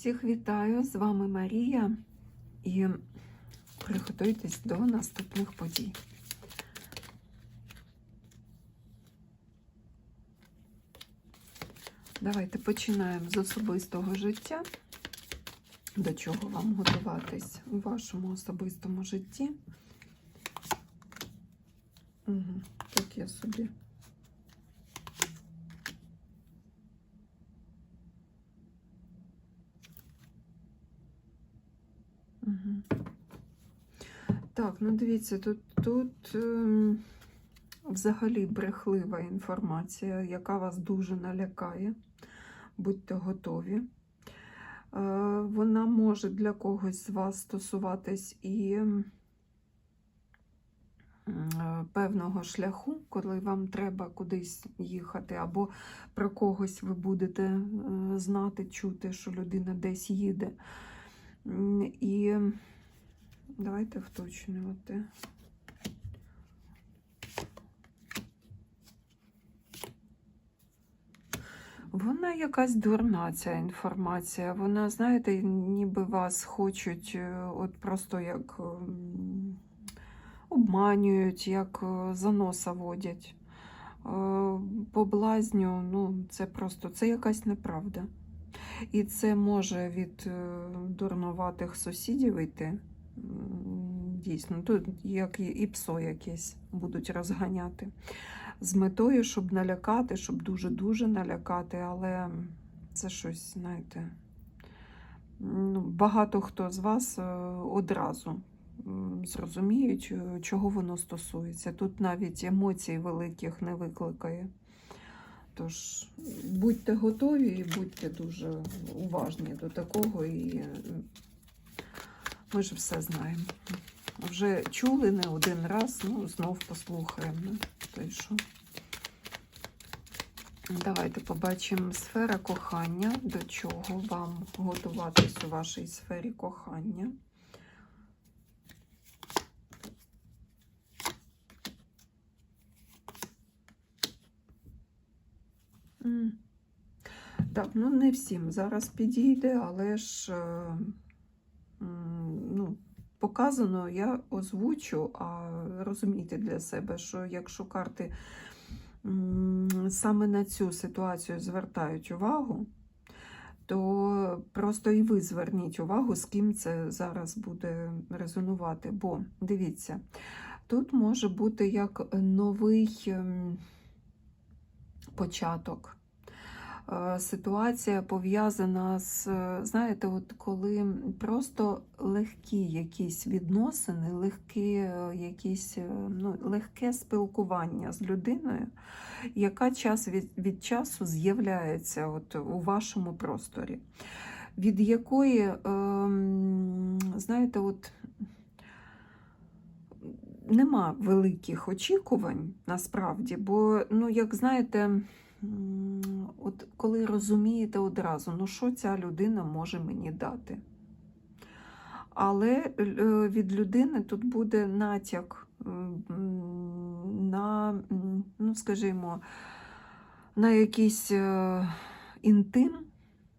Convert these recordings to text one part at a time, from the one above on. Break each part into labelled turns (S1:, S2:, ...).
S1: Всіх вітаю! З вами Марія і приготуйтесь до наступних подій. Давайте починаємо з особистого життя. До чого вам готуватись у вашому особистому житті? Угу, так я собі. Так, ну дивіться, тут, тут ем, взагалі брехлива інформація, яка вас дуже налякає. Будьте готові. Е, вона може для когось з вас стосуватись і е, певного шляху, коли вам треба кудись їхати, або про когось ви будете е, знати, чути, що людина десь їде. І давайте вточнювати. Вона якась дурна, ця інформація. Вона, знаєте, ніби вас хочуть е, от просто як обманюють, як е, за носа водять. Е, По блазню, ну, це просто це якась неправда. І це може від е, дурнуватих сусідів йти. Дійсно, тут як і- псо якесь будуть розганяти з метою, щоб налякати, щоб дуже-дуже налякати, але це щось, знаєте, ну, багато хто з вас е, одразу зрозуміють, е, чого воно стосується. Тут навіть емоцій великих не викликає. Тож будьте готові і будьте дуже уважні до такого, і ми ж все знаємо. Вже чули не один раз, ну знов послухаємо. Ну, то й що. Давайте побачимо сфера кохання. До чого вам готуватись у вашій сфері кохання? Так, ну не всім зараз підійде, але ж е, ну, показано, я озвучу, а розумійте для себе, що якщо карти саме на цю ситуацію звертають увагу, то просто і ви зверніть увагу, з ким це зараз буде резонувати. Бо дивіться, тут може бути як новий ем, початок. Е, Ситуація пов'язана з, е, знаєте, от коли просто легкі якісь відносини, легкі, е, якісь, е, ну, легке спілкування з людиною, яка час від, від часу з'являється от у вашому просторі, від якої, ем, знаєте, от нема великих очікувань насправді, бо, ну, як знаєте, от коли розумієте одразу, ну що ця людина може мені дати. Але е, від людини тут буде натяк на, ну, скажімо, на якийсь е, інтим,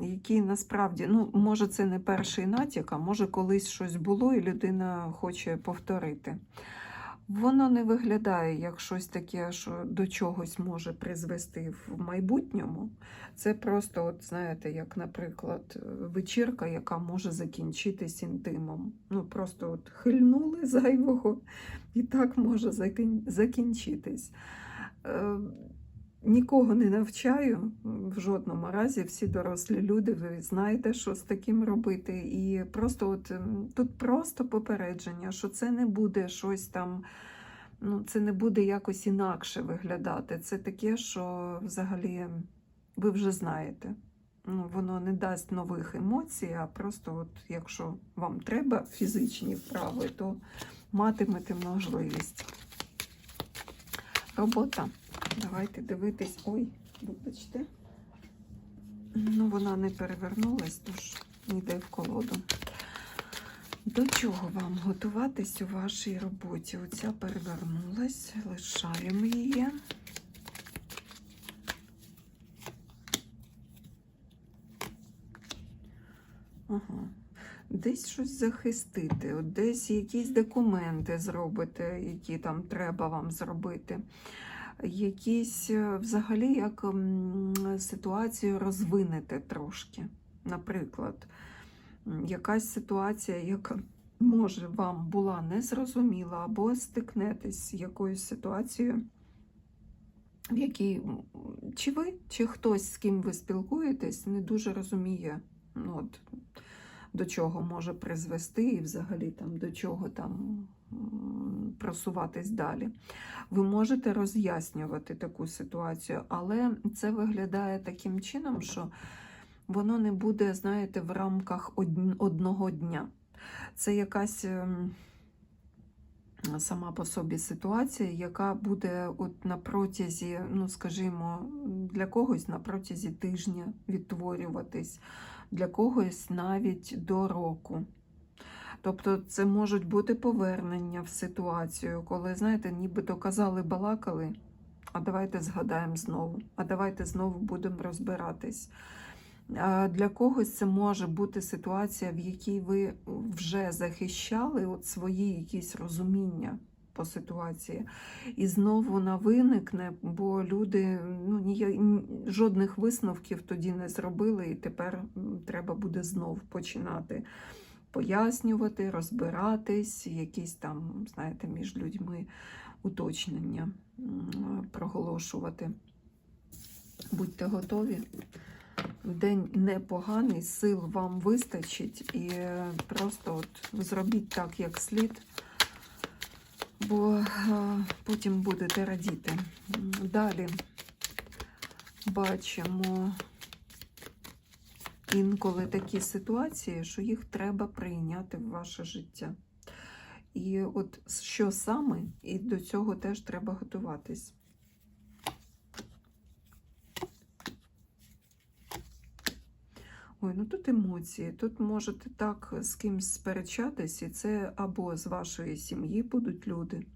S1: який насправді, ну, може, це не перший натяк, а може колись щось було, і людина хоче повторити. Воно не виглядає як щось таке, що до чогось може призвести в майбутньому. Це просто, от знаєте, як, наприклад, вечірка, яка може закінчитись інтимом. Ну, просто от хильнули зайвого, і так може закінчитись. Е, Нікого не навчаю в жодному разі. Всі дорослі люди, ви знаєте, що з таким робити. І просто от тут просто попередження, що це не буде щось там, ну це не буде якось інакше виглядати. Це таке, що взагалі ви вже знаєте. Ну, воно не дасть нових емоцій, а просто, от, якщо вам треба фізичні вправи, то матимете можливість. Робота. Давайте дивитись. Ой, вибачте. Ну, вона не перевернулась, тож йде в колоду. До чого вам готуватись у вашій роботі? Оця перевернулась, лишаємо її. Ага. Десь щось захистити, от десь якісь документи зробите, які там треба вам зробити. Якісь е, взагалі як ситуацію розвинете трошки. Наприклад, якась ситуація, яка може вам була незрозуміла, або стикнетесь з якоюсь ситуацією, в якій чи ви, чи хтось, з ким ви спілкуєтесь, не дуже розуміє, ну, от, до чого може призвести, і взагалі там, до чого там просуватись далі. Ви можете роз'яснювати таку ситуацію, але це виглядає таким чином, що воно не буде, знаєте, в рамках одного дня. Це якась ем, сама по собі ситуація, яка буде от на протязі, ну скажімо, для когось на протязі тижня відтворюватись, для когось навіть до року. Тобто це можуть бути повернення в ситуацію, коли, знаєте, нібито казали, балакали, а давайте згадаємо знову, а давайте знову будемо розбиратись. Для когось це може бути ситуація, в якій ви вже захищали от свої якісь розуміння по ситуації. І знову вона виникне, бо люди ну, ні- жодних висновків тоді не зробили, і тепер треба буде знов починати пояснювати, розбиратись, якісь там, знаєте, між людьми уточнення проголошувати. Будьте готові. День непоганий, сил вам вистачить, і просто от зробіть так, як слід, бо е, потім будете радіти. Далі бачимо інколи такі ситуації, що їх треба прийняти в ваше життя. І от що саме, і до цього теж треба готуватись. Ой, ну тут емоції. Тут можете так з кимось сперечатись, і це або з вашої сім'ї будуть люди,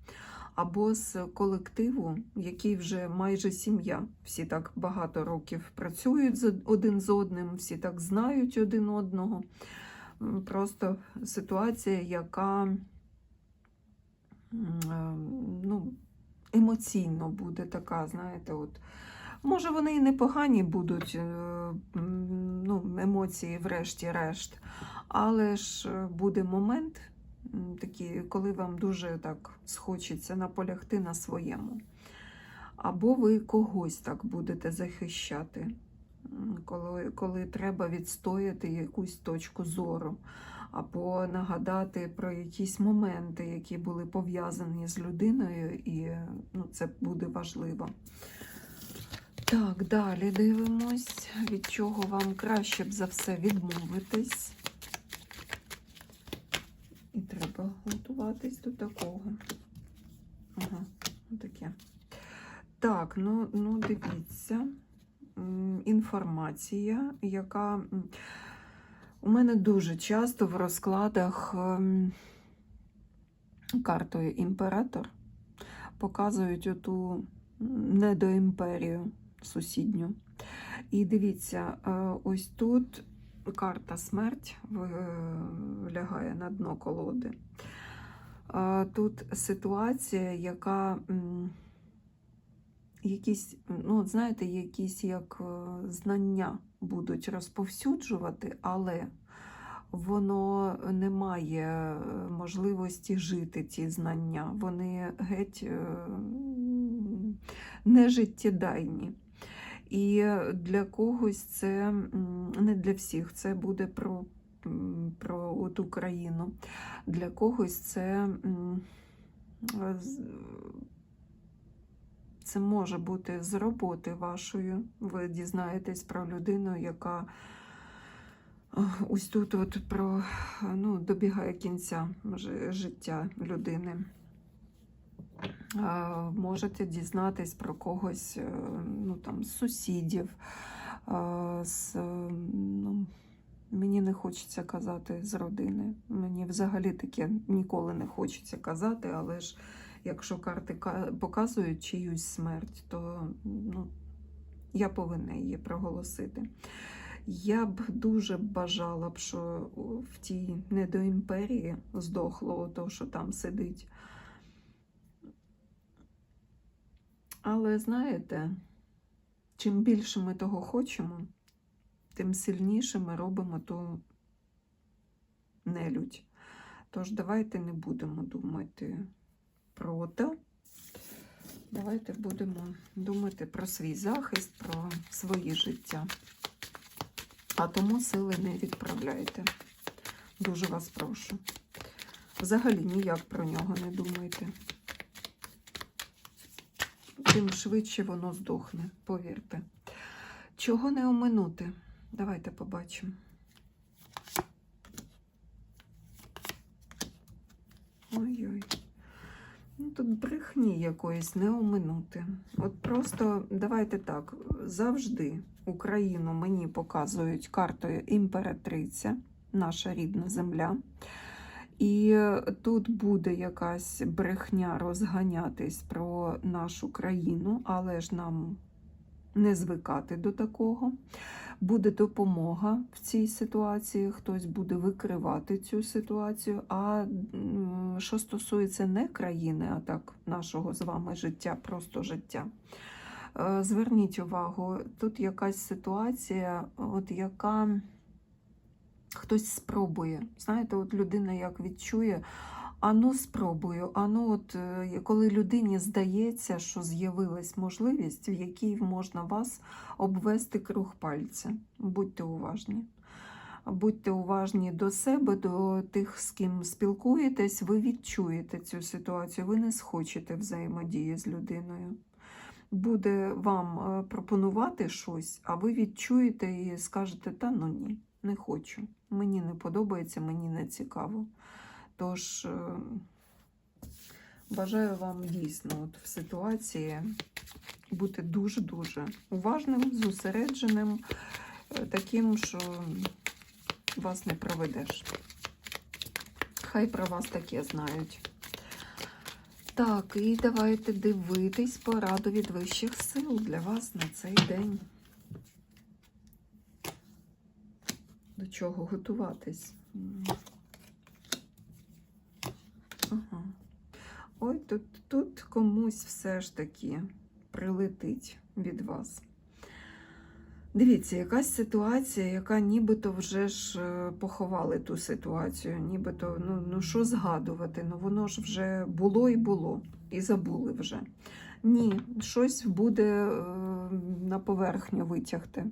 S1: або з колективу, який вже майже сім'я. Всі так багато років працюють один з одним, всі так знають один одного. Просто ситуація, яка е, ну, емоційно буде така, знаєте, от. Може, вони і непогані будуть, е, ну, емоції, врешті-решт. Але ж е, буде момент такий, коли вам дуже так схочеться наполягти на своєму. Або ви когось так будете захищати, коли, коли треба відстояти якусь точку зору, або нагадати про якісь моменти, які були пов'язані з людиною, і ну, це буде важливо. Так, далі дивимось, від чого вам краще б за все відмовитись. І треба готуватись до такого. Ага, таке. Так, ну, ну дивіться. Інформація, яка у мене дуже часто в розкладах ем, картою імператор показують оту недоімперію сусідню. І дивіться, е, ось тут карта смерть лягає на дно колоди. Тут ситуація, яка якісь, ну, знаєте, якісь як е, знання будуть розповсюджувати, але воно не має е, можливості жити ці знання. Вони геть е, не життєдайні. І для когось це не для всіх, це буде про, про от Україну. Для когось це, це може бути з роботи вашої. Ви дізнаєтесь про людину, яка е, ось тут от про, ну, добігає кінця життя людини. А, Можете дізнатись про когось е, ну, там, з сусідів. З, е, ну, мені не хочеться казати з родини. Мені взагалі таке ніколи не хочеться казати, але ж якщо карти показують чиюсь смерть, то ну, я повинна її проголосити. Я б дуже бажала б, що в тій недоімперії здохло то, що там сидить. Але знаєте, чим більше ми того хочемо, тим сильніше ми робимо ту нелюдь. Тож давайте не будемо думати про те. Давайте будемо думати про свій захист, про своє життя. А тому сили не відправляйте. Дуже вас прошу. Взагалі ніяк про нього не думайте. Тим швидше воно здохне, повірте. Чого не оминути? Давайте побачимо. Ой-ой. Ну, тут брехні якоїсь не оминути. От просто давайте так. Завжди Україну мені показують картою імператриця, наша рідна земля. І тут буде якась брехня розганятись про нашу країну, але ж нам не звикати до такого. Буде допомога в цій ситуації, хтось буде викривати цю ситуацію. А що стосується не країни, а так нашого з вами життя, просто життя. е, Зверніть увагу, тут якась ситуація, от яка хтось спробує. Знаєте, от людина як відчує, а ну спробую. А ну, от е, коли людині здається, що з'явилась можливість, в якій можна вас обвести круг пальця. Будьте уважні. Будьте уважні до себе, до тих, з ким спілкуєтесь, ви відчуєте цю ситуацію, ви не схочете взаємодії з людиною. Буде вам е, пропонувати щось, а ви відчуєте і скажете, та ну ні, не хочу. Мені не подобається, мені не цікаво. Тож е, бажаю вам дійсно от в ситуації бути дуже-дуже уважним, зосередженим, е, таким, що вас не проведеш. Хай про вас таке знають. Так, і давайте дивитись пораду від вищих сил для вас на цей день. До чого готуватись? Ага. Ой, тут, тут комусь все ж таки прилетить від вас. Дивіться, якась ситуація, яка нібито вже ж е, поховали ту ситуацію, нібито, ну, ну що згадувати, ну воно ж вже було і було, і забули вже. Ні, щось буде е, на поверхню витягти.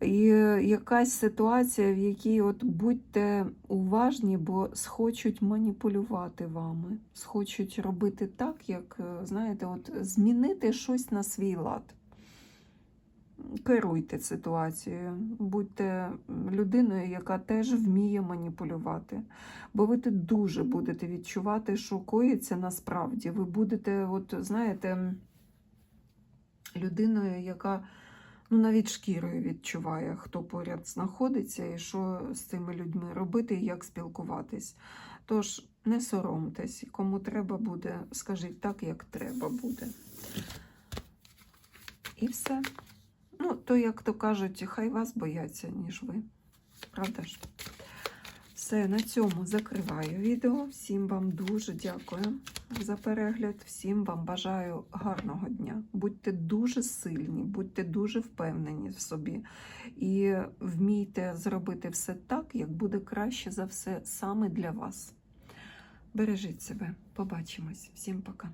S1: І якась ситуація, в якій от будьте уважні, бо схочуть маніпулювати вами, схочуть робити так, як, е, знаєте, от змінити щось на свій лад. Керуйте ситуацією, будьте людиною, яка теж вміє маніпулювати. Бо ви дуже будете відчувати, що коїться насправді. Ви будете, от знаєте, людиною, яка ну, навіть шкірою відчуває, хто поряд знаходиться і що з цими людьми робити і як спілкуватись. Тож не соромтесь, кому треба буде, скажіть так, як треба буде. І все. Ну, то, як то кажуть, хай вас бояться, ніж ви. Правда ж? Все, на цьому закриваю відео. Всім вам дуже дякую за перегляд. Всім вам бажаю гарного дня. Будьте дуже сильні, будьте дуже впевнені в собі і вмійте зробити все так, як буде краще за все саме для вас. Бережіть себе. Побачимось. Всім пока.